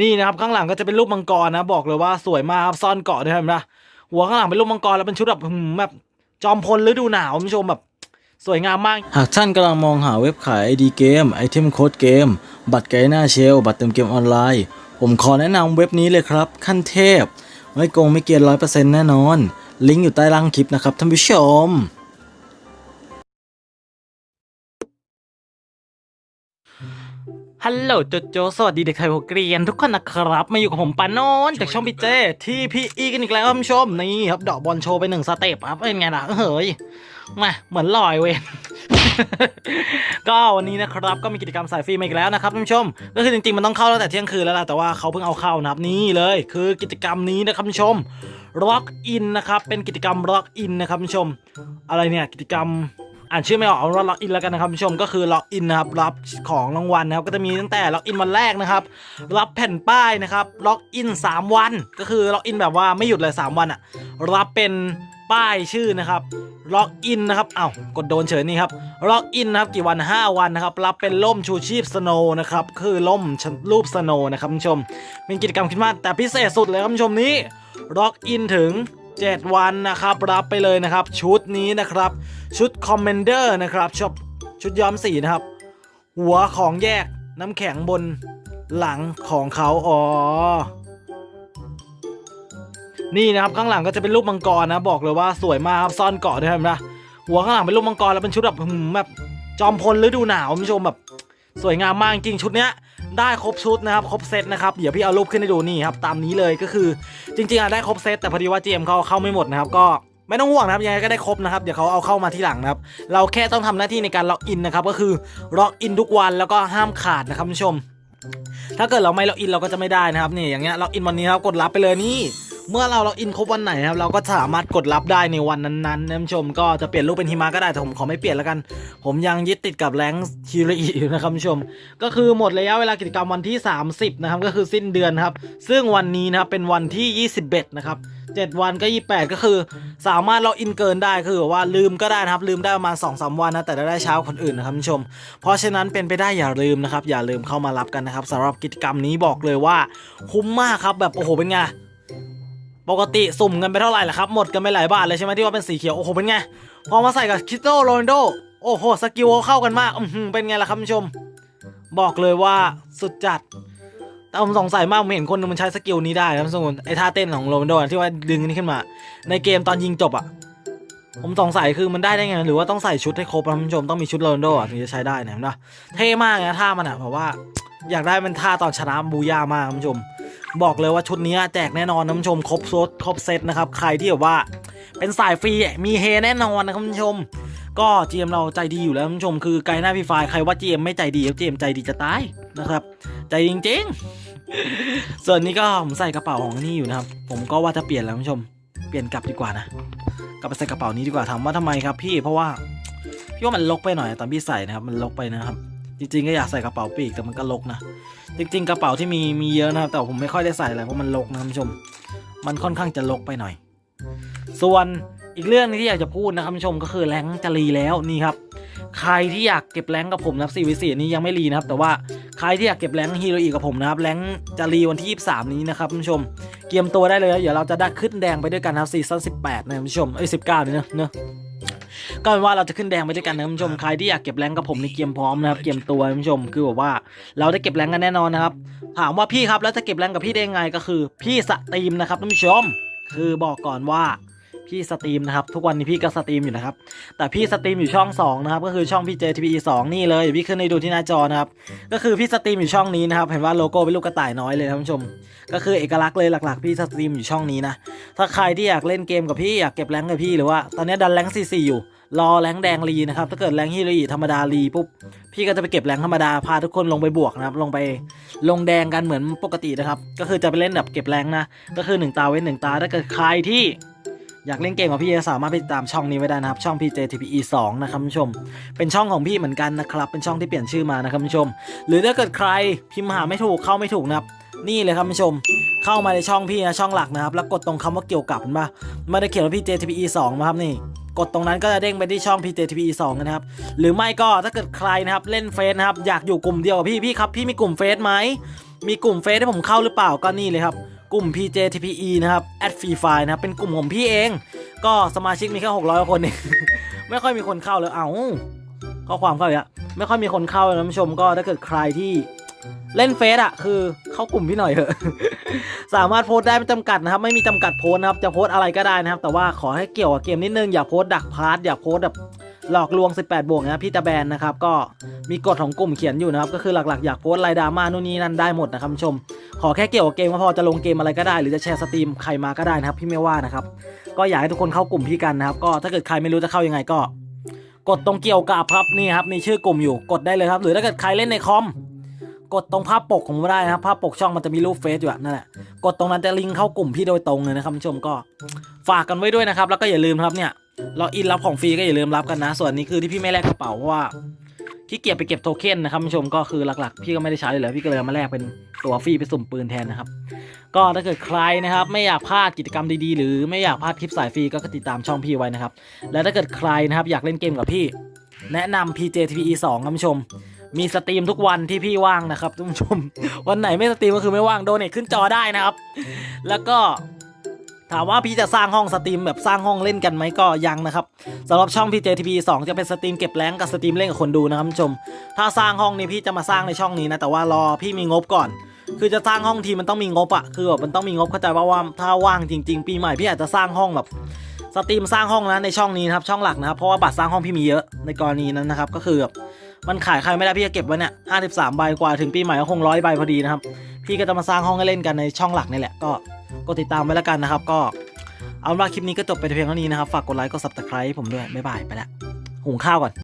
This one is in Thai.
นี่นะครับข้างหลังก็จะเป็นรูปมังกรนะบอกเลยว่าสวยมากครับซ่อนเกาะด้วยเห็นไหมหัวข้างหลังเป็นรูปมังกรแล้วเป็นชุดแบบหืมแบบจอมพลฤดูหนาวคุณผู้ชมแบบสวยงามมาก หากท่านกำลังมองหาเว็บขาย ID เกมไอเทมโค้ดเกม บัตรไกด์หน้าเชล บัตรเติมเกมออนไลน์ ผมขอแนะนำเว็บนี้เลยครับ ขั้นเทพ ไม่โกงไม่เกียนร้อยเปอร์เซ็นต์แน่นอน ลิงก์อยู่ใต้ล่างคลิปนะครับท่านผู้ชม ฮัลโหลโจโจสวัสดีเด็กไทยหัวเกรียนทุกคนนะครับ มาอยู่กับผมปานนท์จากช่องพี่เจที่พี่อีกันอีกแล้วคุณผู้ชมนี่ครับดอกบอลโชว์ไปหนึ่งสเต็ปครับเป็นไงล่ะเฮ้ยมาเหมือนลอยเว้ยก็วันนี้นะครับก็มีกิจกรรมสายฟรีมาอีกแล้วนะครับท่านผู้ชม ก็คือจริงๆมันต้องเข้าตั้งแต่เที่ยงคืนแล้วล่ะแต่ว่าเขาเพิ่งเอาเข้านะครับนี่เลย คือกิจกรรมนี้นะครับท่านผู้ชม Rock In นะครับเป็นกิจกรรม Rock In นะครับท่านผู้ชม อะไรเนี่ยกิจกรรม อ่านชื่อไม่ออกเอาว่าล็อกอินแล้วกันนะครับผู้ชมก็คือล็อกอินนะครับรับของรางวัลนะครับก็จะมีตั้งแต่ล็อกอินวันแรกนะครับรับแผ่นป้ายนะครับล็อกอิน 3 วัน ก็คือล็อกอินแบบว่าไม่หยุดเลย 3 วันอะรับเป็นป้ายชื่อนะครับล็อกอินนะครับเอ้ากดโดนเฉยนี่ครับล็อกอินนะครับกี่วัน 5 วันนะครับรับเป็นล่มชูชีพสโนนะครับคือล่มรูปสโนนะครับผู้ชมเป็นกิจกรรมขึ้นมาแต่พิเศษสุดเลยครับผู้ชมนี้ล็อกอินถึง 7 วันนะครับ รับไปเลยนะครับ ชุดนี้นะครับ ชุดคอมเมนเดอร์นะครับชุดชุดย้อมสีนะครับ หัวของแยกน้ำแข็งบนหลังของเขาอ๋อนี่นะครับข้างหลังก็จะเป็นรูปมังกรนะบอกเลยว่าสวยมากครับซ่อนเกาะด้วยนไหมหัวข้างหลังเป็นรูปมังกรแล้วเป็นชุดแบบแบบจอมพลฤดูหนาวคุณผู้ชมแบบ สวยงามมากจริงชุดเนี้ย ได้ครบชุดนะครับครบเซตนะครับเดี๋ยวพี่เอารูปขึ้นให้ดูนี่ครับตามนี้เลยก็คือจริงๆอะได้ครบเซตแต่พอดีว่า GM เขาเข้าไม่หมดนะครับก็ไม่ต้องห่วงนะครับยังไงก็ได้ครบนะครับเดี๋ยวเขาเอาเข้ามาที่หลังนะครับเราแค่ต้องทำหน้าที่ในการล็อกอินนะครับก็คือล็อกอินทุกวันแล้วก็ห้ามขาดนะครับคุณผู้ชม ถ้าเกิดเราไม่ล็อกอินเราก็จะไม่ได้นะครับนี่อย่างเงี้ยล็อกอินวันนี้ครับกดรับไปเลยนี่ เมื่อเราล็อกอินครบวันไหนนะครับเราก็สามารถกดรับได้ในวันนั้นๆนะคุณผู้ชมก็จะเปลี่ยนรูปเป็นหิมะก็ได้แต่ผมขอไม่เปลี่ยนแล้วกัน ผมยังยึดติดกับแรงฮิริอยู่นะครับคุณผู้ชม ก็คือหมดระยะเวลากิจกรรมวันที่ 30นะครับก็คือสิ้นเดือนครับ ซึ่งวันนี้นะครับเป็นวันที่ 21 นะครับ7วันก็28 ก็คือ สามารถล็อกอินเกินได้คือว่าลืมก็ได้นะครับ ลืมได้ประมาณ2อสวันนะแต่ได้เช้าคนอื่นนะครับคุณผู้ชม เพราะฉะนั้นเป็นไปได้อย่าลืมนะครับ อย่าลืมเข้ามารับกันนะครับสำหรับกิจกรรมนี้บอกเลยว่า คุ้มมากครับแบบโอ้โหเป็นไง ปกติสุ่มกันไปเท่าไหร่ล่ะครับ หมดกันไปหลายบาทเลยใช่ไหมที่ว่าเป็นสีเขียว โอ้โห เป็นไง พอมาใส่กับคริสโตโรนโด โอ้โห สกิลเขาเข้ากันมาก อือหือเป็นไงล่ะครับคุณผู้ชม บอกเลยว่าสุดจัด แต่ผมสงสัยมากผมเห็นคนนึงมันใช้สกิลนี้ได้นะสมมติไอท่าเต้นของโรนโดที่ว่าดึงนี่ขึ้นมา ในเกมตอนยิงจบอะผมสงสัยคือมันได้ได้ไง หรือว่าต้องใส่ชุดให้ครบนะคุณผู้ชม ต้องมีชุดโรนโดถึงจะใช้ได้นะเห็นะเท่มากนะท่ามันอะเพราะว่า อยากได้เป็นท่าตอนชนะบูย่ามากคุณผู้ชม บอกเลยว่าชุดนี้แจกแน่นอนนะคุณผู้ชมครบโซดครบเซตนะครับใครที่แบบว่าเป็นสายฟรีมีเฮแน่นอนนะครับคุณผู้ชม ก็ GM เราใจดีอยู่แล้วคุณผู้ชมคือไกลหน้าพี่ฟล์ใครว่า GM ไม่ใจดีครับ GM ใจดีจะตายนะครับ ใจจริงๆ ส่วนนี้ก็ผมใส่กระเป๋าของนี่อยู่นะครับ ผมก็ว่าจะเปลี่ยนแล้วคุณผู้ชม เปลี่ยนกลับดีกว่านะกลับไปใส่กระเป๋านี้ดีกว่าถามว่าทำไมครับ พี่เพราะว่าพี่ว่ามันลกไปหน่อยตอนพี่ใส่นะครับมันลกไปนะครับ จริงๆก็อยากใส่กระเป๋าปีกแต่มันก็ลกนะ จริง ๆ กระเป๋าที่มีมีเยอะนะครับ แต่ผมไม่ค่อยได้ใส่อะไรเพราะมันลกนะคุณผู้ชม มันค่อนข้างจะลกไปหน่อย ส่วนอีกเรื่องนึงที่อยากจะพูดนะครับคุณผู้ชมก็คือแรงจะรีแล้วนี่ครับ ใครที่อยากเก็บแรงกับผมนะครับ4 v 4นี้ยังไม่รีนะครับ แต่ว่าใครที่อยากเก็บแรงฮีโร่อีกกับผมนะครับแรงจะรีวันที่ 23 นี้นะครับคุณผู้ชมเตรียมตัวได้เลยเดี๋ยวเราจะได้ขึ้นแดงไปด้วยกันนะครับซีซั่น18นะคุณผู้ชมเอ้ย19นี่เนะเนอะ ก็เป็นว่าเราจะขึ้นแดงไปด้วยกันนะคุณผู้ชมใครที่อยากเก็บแรงค์กับผมในเกมพร้อมนะครับเกมตัวคุณผู้ชมคือแบบว่าเราได้เก็บแรงค์กันแน่นอนนะครับถามว่าพี่ครับแล้วจะเก็บแรงกับพี่ได้ยังไงก็คือ พี่สตรีมนะครับท่านผู้ชม คือบอกก่อนว่า พี่สตรีมนะครับทุกวันนี้พี่ก็สตรีมอยู่นะครับแต่พี่สตรีมอยู่ช่อง2นะครับก็คือช่องพี่ JTPE 2นี่เลยพี่ขึ้นให้ดูที่หน้าจอนะครับก็คือพี่สตรีมอยู่ช่องนี้นะครับเห็นว่าโลโก้เป็นลูกกระต่ายน้อยเลยท่านผู้ชม ก็คือเอกลักษณ์เลยหลักๆ พี่สตรีมอยู่ช่องนี้นะถ้าใครที่อยากเล่นเกมกับพี่อยากเก็บแรงกับพี่หรือว่าตอนนี้ดันแรงซีซีอยู่รอแรงแดงรีนะครับถ้าเกิดแรงฮีโร่อีธรรมดารีปุ๊บพี่ก็จะไปเก็บแรงธรรมดาพาทุกคนลงไปบวกนะครับลงไปลงแดงกันเหมือนปกตินะครับก็คือจะไปเล่นแบบเก็บแรงนะก็คือ 1 ตาเว้น1ตาถ้าเกิดใครที่ อยากเล่นเกมกับพี่สามารถไปตามช่องนี้ไว้ได้นะครับ ช่อง PJTPE 2นะครับคุณผู้ชม เป็นช่องของพี่เหมือนกันนะครับ เป็นช่องที่เปลี่ยนชื่อมานะครับคุณผู้ชม หรือถ้าเกิดใครพิมพ์หาไม่ถูกเข้าไม่ถูกนะครับนี่เลยครับคุณผู้ชม เข้ามาในช่องพี่นะช่องหลักนะครับ แล้วกดตรงคำว่าเกี่ยวกับเห็นปะไม่ได้เขียนว่า PJTPE 2นะครับนี่กดตรงนั้นก็จะเด้งไปที่ช่อง PJTPE 2นะครับ หรือไม่ก็ถ้าเกิดใครนะครับเล่นเฟซนะครับอยากอยู่กลุ่มเดียวกับพี่พี่ครับพี่มีกลุ่มเฟซไหมมีกลุ่มเฟซให้ผมเข้าหรือเปล่าก็นี่เลยครับ กลุ่ม PJTPE นะครับ at free fire นะครับ เป็นกลุ่มของพี่เอง ก็สมาชิกมีแค่600 คนเอง ไม่ค่อยมีคนเข้าเลย เอ้าข้อความเข้าอีกแล้วไม่ค่อยมีคนเข้าเลยนะท่านผู้ชมก็ถ้าเกิดใครที่เล่นเฟซอะคือเข้ากลุ่มพี่หน่อยเถอะ สามารถโพสได้ไม่จำกัดนะครับ ไม่มีจำกัดโพสนะครับ จะโพสอะไรก็ได้นะครับ แต่ว่าขอให้เกี่ยวกับเกมนิดนึงอย่าโพสดักพาร์ทอย่าโพสแบบหลอกลวง 18 บวกนะพี่ตะแบนนะครับ ก็มีกฎของกลุ่มเขียนอยู่นะครับ ก็คือหลักๆ อยากโพสไรดราม่านู่นนี่นั่นได้หมดนะครับท่านผู้ชม ขอแค่เกี่ยวกับเกมก็พอจะลงเกมอะไรก็ได้ หรือจะแชร์สตรีมใครมาก็ได้นะครับ พี่ไม่ว่านะครับ ก็อยากให้ทุกคนเข้ากลุ่มพี่กันนะครับ ก็ถ้าเกิดใครไม่รู้จะเข้ายังไงก็ กดตรงเกี่ยวกับครับนี่ครับมีชื่อกลุ่มอยู่กดได้เลยครับ หรือถ้าเกิดใครเล่นในคอมกดตรงภาพปกของผมได้นะครับภาพปกช่องมันจะมีรูปเฟซอยู่นั่นแหละกดตรงนั้นจะลิงก์เข้ากลุ่มพี่โดยตรงเลยนะครับผู้ชมก็ฝากกันไว้ด้วยนะครับ แล้วก็อย่าลืมครับเนี่ยเราอินรับของฟรีก็อย่าลืมรับกันนะ ส่วนนี้คือที่พี่ไม่แลกกระเป๋าเพราะว่า ขี้เกียจไปเก็บโทเค็นนะครับคุณผู้ชมก็คือหลักๆ พี่ก็ไม่ได้ใช้เลยเลยพี่ก็เลยมาแลกเป็นตัวฟรีไปสุ่มปืนแทนนะครับ ก็ถ้าเกิดใครนะครับ ไม่อยากพลาดกิจกรรมดีๆ หรือไม่อยากพลาดคลิปสายฟรีก็ติดตามช่องพี่ไว้นะครับ และถ้าเกิดใครนะครับอยากเล่นเกมกับพี่ แนะนำ PJTPE 2ครับคุณผู้ชม มีสตรีมทุกวันที่พี่ว่างนะครับท่านผู้ชม วันไหนไม่สตรีมก็คือไม่ว่างโดเนทขึ้นจอได้นะครับ แล้วก็ ถามว่าพี่จะสร้างห้องสตรีมแบบสร้างห้องเล่นกันไหมก็ยังนะครับสำหรับช่อง PJTPE 2จะเป็นสตรีมเก็บแรงกับสตรีมเล่นกับคนดูนะครับท่านผู้ชม ถ้าสร้างห้องนี้พี่จะมาสร้างในช่องนี้นะแต่ว่ารอพี่มีงบก่อน คือจะสร้างห้องทีมันต้องมีงบอะคือแบบมันต้องมีงบเข้าใจว่าว่าถ้าว่างจริง ๆ ปีใหม่พี่อาจจะสร้างห้องแบบสตรีมสร้างห้องนะในช่องนี้นะครับช่องหลักนะครับเพราะว่าบัตรสร้างห้องพี่มีเยอะในกรณีนั้นนะครับก็คือแบบมันขายใครไม่ได้พี่จะเก็บไว้เนี่ยห้าสิบสามใบกว่าถึงปีใหม่ก็คงร้อยใบพอดีนะครับพี่ก็จะมาสร้างห้องให้เล่นกันในช่องหลักนี่แหละก็ กดติดตามไว้แล้วกันนะครับ ก็เอาเป็นว่าคลิปนี้ก็จบไปเพียงเท่านี้นะครับ ฝากกดไลค์กด subscribe ผมด้วย บ๊ายบาย ไปละหุงข้าวก่อน